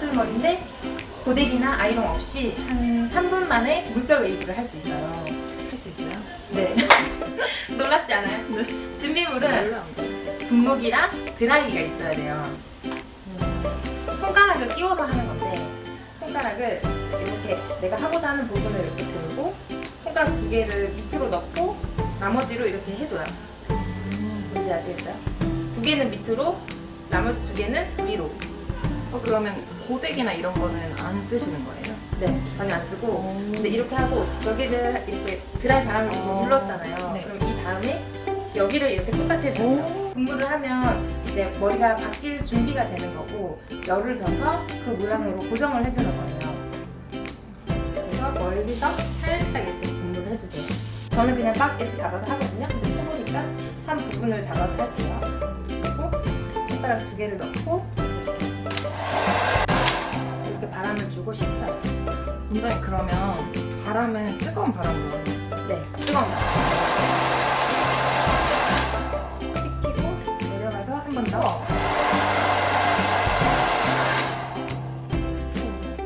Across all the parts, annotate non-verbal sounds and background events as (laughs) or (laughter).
곱슬머리인데 고데기나 아이롱 없이 한 3분 만에 물결 웨이브를 할 수 있어요. 할 수 있어요? 네. (laughs) 놀랍지 않아요? 네. 준비물은 몰라. 분무기랑 드라이기가 있어야 돼요. 손가락을 끼워서 하는 건데 손가락을 이렇게 내가 하고자 하는 부분을 이렇게 들고 손가락 두 개를 밑으로 넣고 나머지로 이렇게 해줘요. 뭔지 아시겠어요? 두 개는 밑으로, 나머지 두 개는 위로. 어, 그러면 고데기나 이런 거는 안 쓰시는 거예요? 네, 전혀 안 쓰고. 오. 근데 이렇게 하고 여기를 이렇게 드라이 바람을 어. 눌렀잖아요. 네. 그럼 이 다음에 여기를 이렇게 똑같이 해줘요. 분무를 하면 이제 머리가 바뀔 준비가 되는 거고 열을 져서 그 모양으로 고정을 해주는 거예요. 그래서 멀리서 살짝 이렇게 분무를 해주세요. 저는 그냥 막 이렇게 잡아서 하거든요. 근데 해보니까 한 부분을 잡아서 할게요. 그리고 손가락 두 개를 넣고 바람을 주고 식혀요. 원장님 그러면 바람은 뜨거운 바람으로? 네, 뜨거운 물. 식히고 내려가서 한 번 더.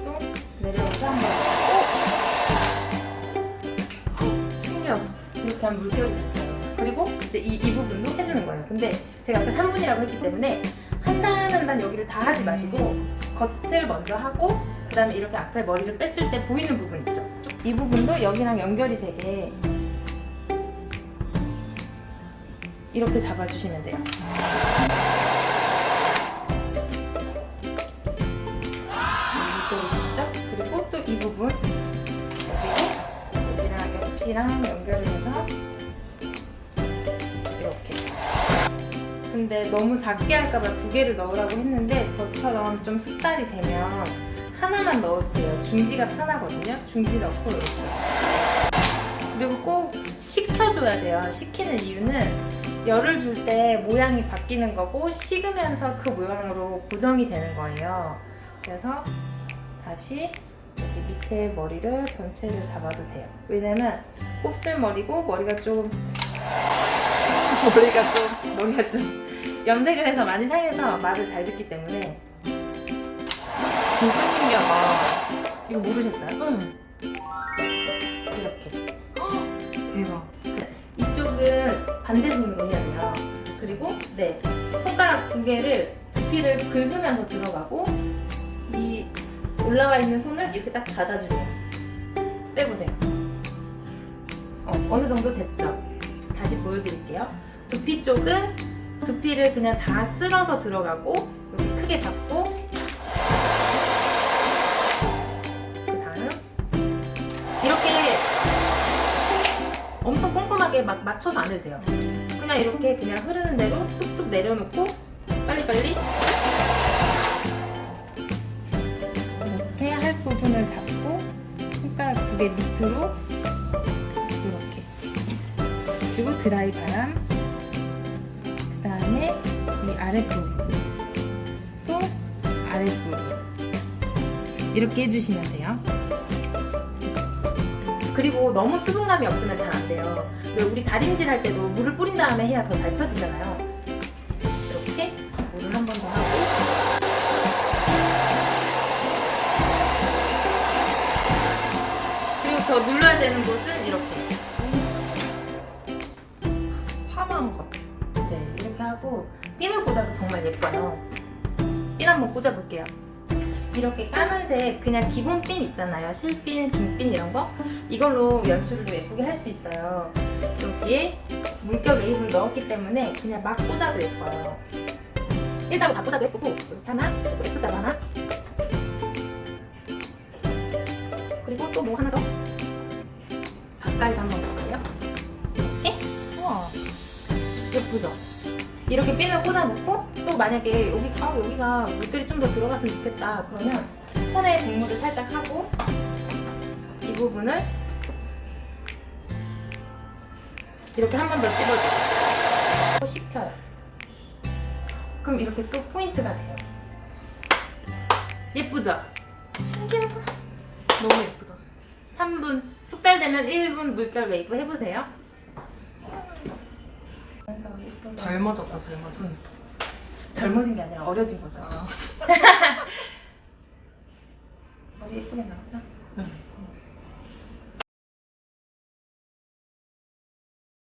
또 내려가서 한 번 더. 신기하다. 이렇게 하면 물결이 됐어요. 그리고 이제 이, 이 부분도 해주는 거예요. 근데 제가 아까 3분이라고 했기 때문에 한 단 한 단 여기를 다 하지 마시고 겉을 먼저 하고 그 다음에 이렇게 앞에 머리를 뺐을 때 보이는 부분 있죠? 이 부분도 여기랑 연결이 되게 이렇게 잡아주시면 돼요. 있죠? 그리고 또 이 부분 여기도 여기랑 옆이랑 연결을 해서 근데 너무 작게 할까봐 두 개를 넣으라고 했는데 저처럼 좀 숙달이 되면 하나만 넣어도 돼요. 중지가 편하거든요. 중지 넣고 이렇게. 그리고 꼭 식혀줘야 돼요. 식히는 이유는 열을 줄 때 모양이 바뀌는 거고 식으면서 그 모양으로 고정이 되는 거예요. 그래서 다시 여기 밑에 머리를 전체를 잡아도 돼요. 왜냐면 곱슬머리고 머리가 좀 머리가 좀 머리가 좀 염색을 해서 많이 상해서 말을 잘 듣기 때문에 진짜 신기하다. 이거 모르셨어요? 응. 이렇게 대박. 이쪽은 반대 돼요 그리고 네 손가락 두 개를 두피를 긁으면서 들어가고 이 올라와 있는 손을 이렇게 딱 닫아주세요 빼보세요 어, 어느 정도 됐죠? 다시 보여드릴게요 두피 쪽은 두피를 그냥 다 쓸어서 들어가고 이렇게 크게 잡고 이렇게 엄청 꼼꼼하게 막 맞춰서 안 해도 돼요. 그냥 이렇게 그냥 흐르는 대로 툭툭 내려놓고 빨리빨리 이렇게 할 부분을 잡고 손가락 두 개 밑으로 이렇게 그리고 드라이 바람 이 아랫부분 또 아랫부분 이렇게 해주시면 돼요. 그리고 너무 수분감이 없으면 잘 안 돼요. 왜 우리 다림질 할 때도 물을 뿌린 다음에 해야 더 잘 펴지잖아요. 이렇게 물을 한 번 더 하고 그리고 더 눌러야 되는 곳은 한번 꽂아볼게요. 이렇게 까만색 그냥 기본 핀 있잖아요. 실핀, 중핀 이런 거 이걸로 연출을 좀 예쁘게 할 수 있어요. 여기에 물결 웨이브를 넣었기 때문에 그냥 막 꽂아도 예뻐요. 일자로 다 꽂아도 예쁘고 이렇게 하나, X자로 하나 그리고 또 뭐 하나 더 가까이서 한번 볼까요? 이렇게 우와. 예쁘죠? 이렇게 핀을 꽂아놓고 또 만약에 여기 아 여기가 물결이 좀 더 들어갔으면 좋겠다 그러면 손에 국물을 살짝 하고 이 부분을 이렇게 한 번 더 찝어줘요 또 식혀요 그럼 이렇게 또 포인트가 돼요 예쁘죠? 신기하다. 너무 예쁘다. 3분 숙달되면 1분 물결 웨이브 해보세요 젊어졌다, 젊어졌어. 젊어진 게 아니라 어려진 거죠. 어. (laughs) 머리 예쁘게 나오죠?